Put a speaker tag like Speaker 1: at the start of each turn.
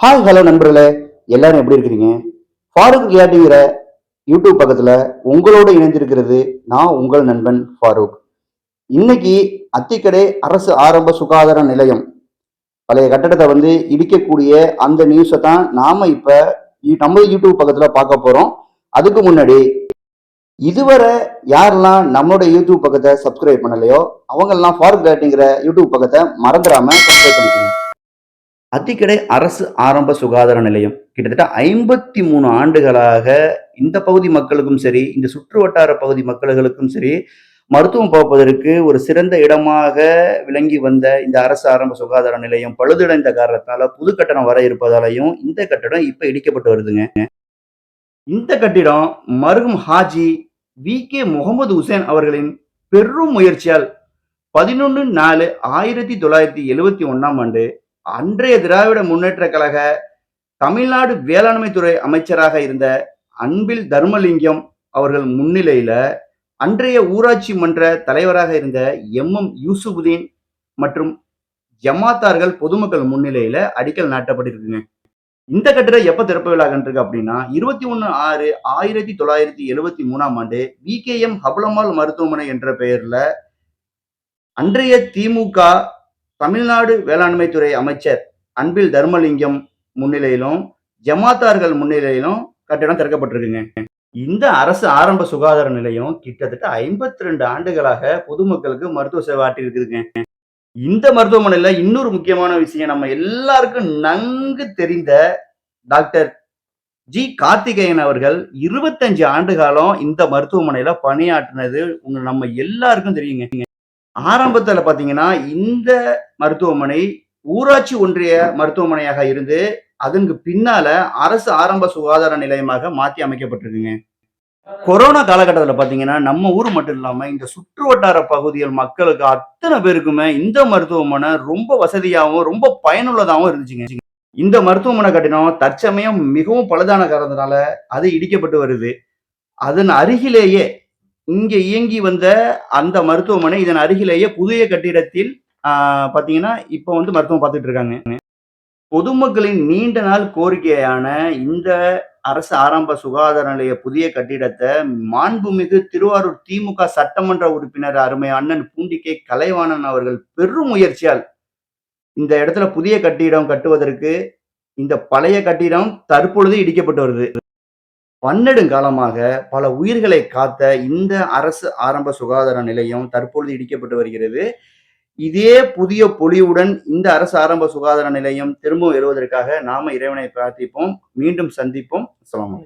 Speaker 1: Hi hello நண்பர்களே. எல்லாரும் எப்படி இருக்கிறீங்க? ஃபாரூக் ரியாட்டிங்கிற யூடியூப் பக்கத்தில் உங்களோட இணைந்திருக்கிறது நான் உங்கள் நண்பன் ஃபாரூக். இன்னைக்கு அத்திக்கடை அரசு ஆரம்ப சுகாதார நிலையம். பழைய கட்டடத்தை வந்து இடிக்கக்கூடிய அந்த நியூஸை தான் நாம் இப்போ நம்ம யூடியூப் பக்கத்தில் பார்க்க போகிறோம் அதுக்கு முன்னாடி இதுவரை யாரெல்லாம் நம்மளோட யூடியூப் பக்கத்தை சப்ஸ்கிரைப் பண்ணலையோ அவங்கெல்லாம் ஃபாரூக் ரியாட்டிங்கிற யூடியூப் பக்கத்தை மறந்துடாமல் சப்ஸ்கிரைப் பண்ணிக்கணும் அத்திக்கடை அரசு ஆரம்ப சுகாதார நிலையம். கிட்டத்தட்ட ஐம்பத்தி மூணு ஆண்டுகளாக இந்த பகுதி மக்களுக்கும் சரி இந்த சுற்று வட்டார பகுதி மக்களுக்கும் சரி மருத்துவம் பார்ப்பதற்கு ஒரு சிறந்த இடமாக விளங்கி வந்த இந்த அரசு ஆரம்ப சுகாதார நிலையம் பழுதடைந்த காரணத்தால புது கட்டணம் வர இருப்பதாலையும் இந்த கட்டடம் இப்ப இடிக்கப்பட்டு வருதுங்க. இந்த கட்டிடம் மருகும் ஹாஜி வி. கே. முகமது ஹுசேன் அவர்களின் பெரும் முயற்சியால் பதினொன்று நாலு ஆயிரத்தி தொள்ளாயிரத்தி எழுவத்தி ஒன்னாம் ஆண்டு அன்றைய திராவிட முன்னேற்ற கழக தமிழ்நாடு வேளாண்மை துறை அமைச்சராக இருந்த அன்பில் தர்மலிங்கம் அவர்கள் முன்னிலையில அன்றைய ஊராட்சி மன்ற தலைவராக இருந்த எம் எம் யூசுபுதீன் மற்றும் ஜமாத்தார்கள் பொதுமக்கள் முன்னிலையில அடிக்கல் நாட்டப்பட்டிருக்குங்க. இந்த கட்டிடம் எப்ப திறப்பு விழா அப்படின்னா இருபத்தி ஒன்னு ஆறு ஆயிரத்தி தொள்ளாயிரத்தி எழுவத்தி மூணாம் ஆண்டு வி கே எம் ஹபலமால் மருத்துவமனை என்ற பெயர்ல அன்றைய திமுக தமிழ்நாடு வேளாண்மை துறை அமைச்சர் அன்பில் தர்மலிங்கம் முன்னிலையிலும் ஜமாத்தார்கள் முன்னிலையிலும் கட்டிடம் திறக்கப்பட்டிருக்குங்க. இந்த அரசு ஆரம்ப சுகாதார நிலையம் கிட்டத்தட்ட ஐம்பத்தி ரெண்டு ஆண்டுகளாக பொதுமக்களுக்கு மருத்துவ சேவை ஆற்றி இருக்குதுங்க இந்த மருத்துவமனையில இன்னொரு முக்கியமான விஷயம் நம்ம எல்லாருக்கும் நன்கு தெரிந்த டாக்டர் ஜி கார்த்திகேயன் அவர்கள் இருபத்தஞ்சு ஆண்டு காலம் இந்த மருத்துவமனையில பணியாற்றினது உங்க நம்ம எல்லாருக்கும் தெரியுங்க. ஆரம்பத்துல பாத்தீங்கன்னா இந்த மருத்துவமனை ஊராட்சி ஒன்றிய மருத்துவமனையாக இருந்து அதற்கு பின்னால அரசு ஆரம்ப சுகாதார நிலையமாக மாற்றி அமைக்கப்பட்டிருக்குங்க. கொரோனா காலகட்டத்தில் பார்த்தீங்கன்னா நம்ம ஊர் மட்டும் இல்லாமல் இந்த சுற்று வட்டார பகுதிகள் மக்களுக்கு அத்தனை பேருக்குமே இந்த மருத்துவமனை ரொம்ப வசதியாகவும் ரொம்ப பயனுள்ளதாகவும் இருந்துச்சுங்க. இந்த மருத்துவமனை கட்டிடம் தற்சமயம் மிகவும் பழுதான காரணத்தினால அது இடிக்கப்பட்டு வருது. அதன் அருகிலேயே இங்கே இயங்கி வந்த அந்த மருத்துவமனை இதன் அருகிலேயே புதிய கட்டிடத்தில் பார்த்தீங்கன்னா இப்போ வந்து மருத்துவம் பார்த்துட்டு இருக்காங்க. பொதுமக்களின் நீண்ட நாள் கோரிக்கையான இந்த அரசு ஆரம்ப சுகாதார நிலைய புதிய கட்டிடத்தை மாண்புமிகு திருவாரூர் திமுக சட்டமன்ற உறுப்பினர் அருமை அண்ணன் பூண்டிக்கை கலைவாணன் அவர்கள் பெரும் முயற்சியால் இந்த இடத்துல புதிய கட்டிடம் கட்டுவதற்கு இந்த பழைய கட்டிடம் தற்பொழுது இடிக்கப்பட்டு வருது. பன்னெடுங்காலமாக பல உயிர்களை காத்த இந்த அரசு ஆரம்ப சுகாதார நிலையம் தற்பொழுது இடிக்கப்பட்டு வருகிறது. இதே புதிய பொலிவுடன் இந்த அரசு ஆரம்ப சுகாதார நிலையம் திரும்பவும் எழுவதற்காக நாம இறைவனை பிரார்த்திப்போம். மீண்டும் சந்திப்போம். அஸ்ஸலாமு